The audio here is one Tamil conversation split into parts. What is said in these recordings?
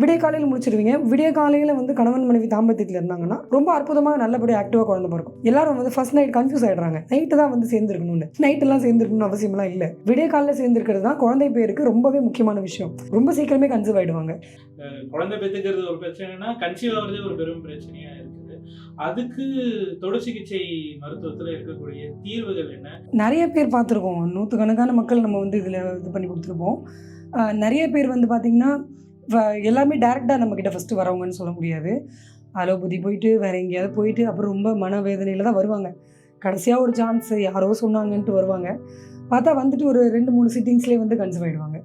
விடிய காலையில் முடிச்சிருவீங்க. விடிய காலையில் வந்து கணவன் மனைவி தாம்பத்தியத்தில் இருந்தாங்கன்னா ரொம்ப அற்புதமாக நல்லபடியாக ஆக்டிவாக குழந்தை பிறக்கும். எல்லாரும் வந்து ஃபர்ஸ்ட் நைட் கன்ஃபியூஸ் ஆயிடுறாங்க. நைட்டு தான் வந்து சேர்ந்துருக்கணும்னு. நைட்டெல்லாம் சேர்ந்துருக்கணும்னு அவசியம்லாம் இல்லை. விடிய காலையில் சேர்ந்துருக்கிறது தான் குழந்தை பேருக்கு ரொம்பவே முக்கியமான விஷயம். ரொம்ப சீக்கிரமே கன்சீவ் ஆயிடுவாங்க. அஹ் குழந்தை பெற்றுக்கிறது ஒரு பிரச்சனைனா கன்சீவ் ஆகுறதே ஒரு பெரும் பிரச்சனையா இருக்குது. அதுக்கு தொடு சிகிச்சை மருத்துவத்தில் இருக்கக்கூடிய தீர்வுகள் என்ன? நிறைய பேர் பார்த்துருக்கோம். நூற்றுக்கணக்கான மக்கள் நம்ம வந்து இதில் இது பண்ணி கொடுத்துருப்போம். நிறைய பேர் வந்து பார்த்திங்கன்னா எல்லாமே டேரெக்டாக நம்மக்கிட்ட ஃபஸ்ட்டு வரவங்கன்னு சொல்ல முடியாது. அலோபதி போயிட்டு வேறு எங்கேயாவது போயிட்டு அப்புறம் ரொம்ப மனவேதனையில் தான் வருவாங்க. கடைசியாக ஒரு சான்ஸ் யாரோ சொன்னாங்கன்ட்டு வருவாங்க. பார்த்தா வந்துட்டு ஒரு ரெண்டு மூணு சிட்டிங்ஸ்லேயே வந்து கன்சர்வ் ஆகிடுவாங்க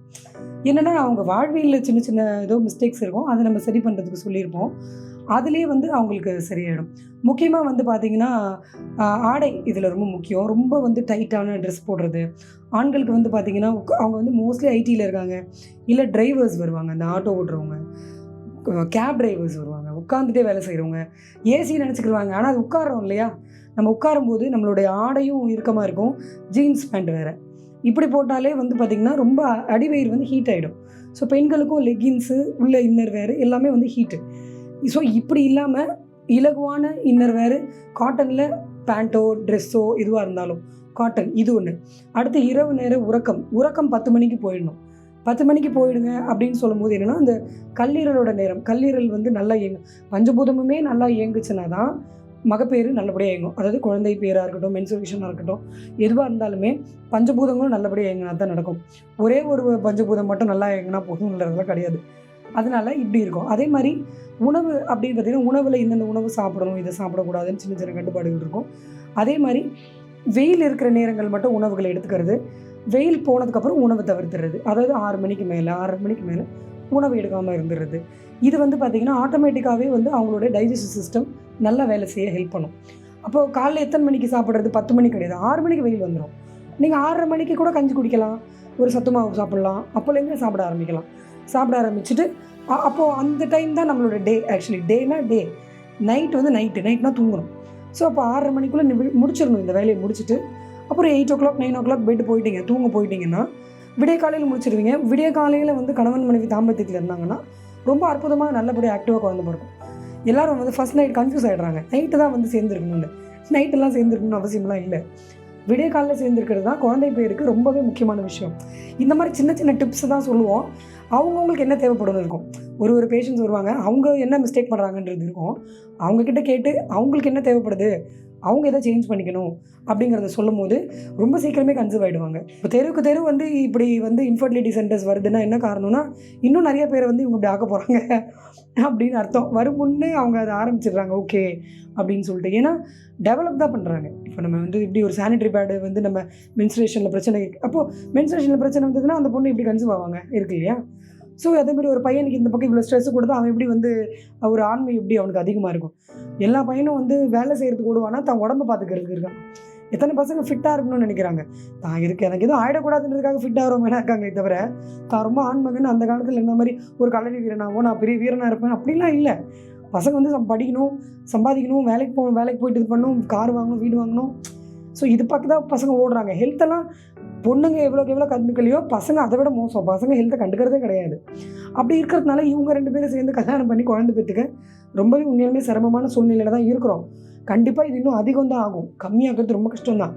என்னென்னா அவங்க வாழ்வியலில் சின்ன சின்ன ஏதோ மிஸ்டேக்ஸ் இருக்கும். அதை நம்ம சரி பண்ணுறதுக்கு சொல்லியிருப்போம். அதுலேயே வந்து அவங்களுக்கு சரியாயிடும். முக்கியமாக வந்து பார்த்திங்கன்னா ஆடை இதில் ரொம்ப முக்கியம். ரொம்ப வந்து டைட்டான ட்ரெஸ் போடுறது. ஆண்களுக்கு வந்து பார்த்திங்கன்னா அவங்க வந்து மோஸ்ட்லி ஐடியில் இருக்காங்க. இல்லை டிரைவர்ஸ் வருவாங்க. அந்த ஆட்டோ ஓட்டுறவங்க. கேப் டிரைவர்ஸ் வருவாங்க. உட்காந்துட்டே வேலை செய்கிறவங்க ஏசி நினச்சிக்கிடுவாங்க. ஆனால் அது உட்காரோம் இல்லையா? நம்ம உட்காரும்போது நம்மளுடைய ஆடையும் இறுக்கமாக இருக்கும். ஜீன்ஸ் பேண்ட் வேறு. இப்படி போட்டாலே வந்து பார்த்திங்கன்னா ரொம்ப அடிவயிறு வந்து ஹீட் ஆகிடும் ஸோ பெண்களுக்கும் லெகின்ஸு உள்ள இன்னர் வேறு எல்லாமே வந்து ஹீட்டு ஸோ இப்படி இல்லாமல் இலகுவான இன்னர் வேறு காட்டனில் பேண்ட்டோ ட்ரெஸ்ஸோ எதுவாக இருந்தாலும் காட்டன் இது ஒன்று அடுத்து இரவு நேர உறக்கம். உறக்கம் பத்து மணிக்கு போயிடணும். பத்து மணிக்கு போயிடுங்க அப்படின்னு சொல்லும்போது என்னென்னா அந்த கல்லீரலோட நேரம். கல்லீரல் வந்து நல்லா இயங்கும் பஞ்சபூதமுமே நல்லா இயங்குச்சுன்னா தான் மகப்பேறு நல்லபடியாக இயங்கும். அதாவது குழந்தை பேராக இருக்கட்டும் மென்சுரேஷனாக இருக்கட்டும் எதுவாக இருந்தாலுமே பஞ்சபூதங்களும் நல்லபடியாக இயங்கினா தான் நடக்கும். ஒரே ஒரு பஞ்சபூதம் மட்டும் நல்லா இயங்கினா போதுங்கிறதுலாம் கிடையாது. அதனால இப்படி இருக்கும். அதே மாதிரி உணவு அப்படின்னு பார்த்தீங்கன்னா உணவில் இந்தந்த உணவு சாப்பிடணும் இதை சாப்பிடக்கூடாதுன்னு சின்ன சின்ன கட்டுப்பாடுகள் இருக்கும். அதே மாதிரி வெயில் இருக்கிற நேரங்கள் மட்டும் உணவுகளை எடுத்துக்கிறது. வெயில் போனதுக்கப்புறம் உணவை தவிர்த்துறது. அதாவது ஆறு மணிக்கு மேலே ஆறரை மணிக்கு மேலே உணவு எடுக்காமல் இருந்துடுறது இது வந்து பார்த்திங்கன்னா ஆட்டோமேட்டிக்காகவே வந்து அவங்களுடைய டைஜஸ்டிவ் சிஸ்டம் நல்லா வேலை செய்ய ஹெல்ப் பண்ணும். அப்போது காலைல எத்தனை மணிக்கு சாப்பிட்றது? பத்து மணி கிடையாது. ஆறு மணிக்கு வெயில் வந்துடும் நீங்கள் ஆறரை மணிக்கு கூட கஞ்சி குடிக்கலாம். ஒரு சத்து மாவு சாப்பிட்லாம். அப்போலேருந்தே சாப்பிட ஆரம்பிக்கலாம். சாப்பிட ஆரம்பிச்சுட்டு அப்போது அந்த டைம் தான் நம்மளோட டே ஆக்சுவலி டேனா டே நைட் வந்து நைட்டு நைட்னா தூங்கணும். ஸோ அப்போ ஆறரை மணிக்குள்ளே முடிச்சிடணும் இந்த வேலையை முடிச்சுட்டு. அப்புறம் eight o'clock nine o'clock bed போயிட்டீங்க தூங்க போயிட்டீங்கன்னா விடிய காலையில் முடிச்சிடுவீங்க விடிய காலையில் வந்து கணவன் மனைவி தாம்பத்தியத்தில் இருந்தாங்கன்னா ரொம்ப அற்புதமாக நல்லபடியாக ஆக்டிவாக குழந்தை பிறக்கும். எல்லாரும் வந்து ஃபஸ்ட் நைட் கன்ஃபியூஸ் ஆகிடுறாங்க நைட்டு தான் வந்து சேர்ந்துருக்கணும்னு. நைட்டெல்லாம் சேர்ந்துருக்கணும்னு அவசியம்லாம் இல்லை. விடிய காலையில் சேர்ந்துருக்கிறது தான் குழந்தை பேருக்கு ரொம்பவே முக்கியமான விஷயம். இந்த மாதிரி சின்ன சின்ன டிப்ஸ் தான் சொல்லுவோம். அவங்கவுங்களுக்கு என்ன தேவைப்படும் இருக்கும். ஒரு ஒரு பேஷண்ட்ஸ் வருவாங்க. அவங்க என்ன மிஸ்டேக் பண்ணுறாங்கன்றது இருக்கும். அவங்கக்கிட்ட கேட்டு அவங்களுக்கு என்ன தேவைப்படுது? அவங்க எதை சேஞ்ச் பண்ணிக்கணும் அப்படிங்கிறத சொல்லும் போது ரொம்ப சீக்கிரமே கன்சீவ் ஆகிடுவாங்க இப்போ தெருவுக்கு தெரு வந்து இப்படி வந்து இன்ஃபர்டிலிட்டி சென்டர்ஸ் வருதுன்னா என்ன காரணம்னா இன்னும் நிறைய பேர் வந்து இவங்க இப்படி ஆக்க போகிறாங்க அப்படின்னு அர்த்தம். வரும் முன்னே அவங்க அதை ஆரம்பிச்சிடுறாங்க. ஓகே அப்படின்னு சொல்லிட்டு. ஏன்னா டெவலப் தான் பண்ணுறாங்க இப்போ நம்ம வந்து இப்படி ஒரு சானிடரி பேடு வந்து நம்ம மென்சுரேஷனில் பிரச்சனை அப்போது மென்சுரேஷனில் பிரச்சனை வந்ததுன்னா அந்த பொண்ணு இப்படி கன்சீவ் ஆவாங்க. இருக்கு இல்லையா? ஸோ அதே மாதிரி ஒரு பையனுக்கு இந்த பக்கம் இவ்வளோ ஸ்ட்ரெஸ் கொடுத்தா அவன் எப்படி வந்து ஒரு ஆண்மை எப்படி அவனுக்கு அதிகமாக இருக்கும்? எல்லா பையனும் வந்து வேலை செய்கிறதுக்கு ஓடுவானா? தான் உடம்ப பார்த்துக்கிறதுக்கு இருக்கான். எத்தனை பசங்க ஃபிட்டாக இருக்கணும்னு நினைக்கிறாங்க. தான் இருக்கு எனக்கு எதுவும் ஆயிடக்கூடாதுன்றதுக்காக ஃபிட்டாக ஆகிறவங்க இருக்காங்களே தவிர தான் ரொம்ப ஆண்மகன் அந்த காலத்தில் இருந்த மாதிரி ஒரு கலரி வீரனாவோ நான் பெரிய வீரனாக இருப்பேன். அப்படிலாம் இல்லை. பசங்க வந்து சம் படிக்கணும் சம்பாதிக்கணும் வேலைக்கு போகணும் வேலைக்கு போயிட்டு இது பண்ணணும் கார் வாங்கணும் வீடு வாங்கணும். ஸோ இது பார்க்க தான் பசங்க ஓடுறாங்க. ஹெல்த்தெல்லாம் பொண்ணுங்க எவ்வளோக்கு எவ்வளோ கண்டுக்கலையோ பசங்க அதை விட மோசம். பசங்க ஹெல்த்தை கண்டுக்கிறதே கிடையாது. அப்படி இருக்கிறதுனால இவங்க ரெண்டு பேரும் சேர்ந்து கல்யாணம் பண்ணி குழந்தை பெற்றுக்க ரொம்பவே உண்மையிலுமே சிரமமான சூழ்நிலையில் தான் இருக்கிறோம். கண்டிப்பாக இது இன்னும் அதிகம் தான் ஆகும். கம்மியாகிறது ரொம்ப கஷ்டம் தான்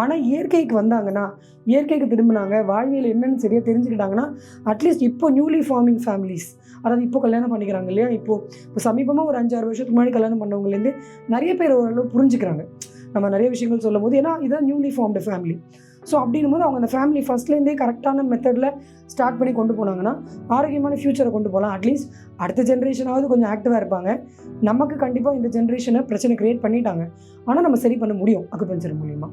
ஆனால் இயற்கைக்கு வந்தாங்கன்னா இயற்கைக்கு திரும்பினாங்க வாழ்வியல் என்னன்னு சரியாக தெரிஞ்சுக்கிட்டாங்கன்னா அட்லீஸ்ட் இப்போ நியூலி ஃபார்மிங் ஃபேமிலிஸ் அதாவது இப்போ கல்யாணம் பண்ணிக்கிறாங்க இல்லையா? இப்போ இப்போ சமீபமாக ஒரு அஞ்சாறு வருஷத்துக்கு முன்னாடி கல்யாணம் பண்ணவங்கலேருந்து நிறைய பேர் ஓரளவு புரிஞ்சுக்கிறாங்க. நம்ம நிறைய விஷயங்கள் சொல்லும் போது ஏன்னா இதான் நியூலி ஃபார்ம்டு ஃபேமிலி ஸோ அப்படின்னும் போது அவங்க அந்த ஃபேமிலி ஃபஸ்ட்லேருந்தே கரெக்டான மெத்தடில் ஸ்டார்ட் பண்ணி கொண்டு போனாங்கன்னா ஆரோக்கியமான ஃப்யூச்சரை கொண்டு போகலாம். அட்லீஸ்ட் அடுத்த ஜென்ரேஷனாவது கொஞ்சம் ஆக்டிவாக இருப்பாங்க. நமக்கு கண்டிப்பாக இந்த ஜென்ரேஷனை பிரச்சனை கிரியேட் பண்ணிட்டாங்க. ஆனால் நம்ம சரி பண்ண முடியும். அக்குபஞ்சர் மூலியமாக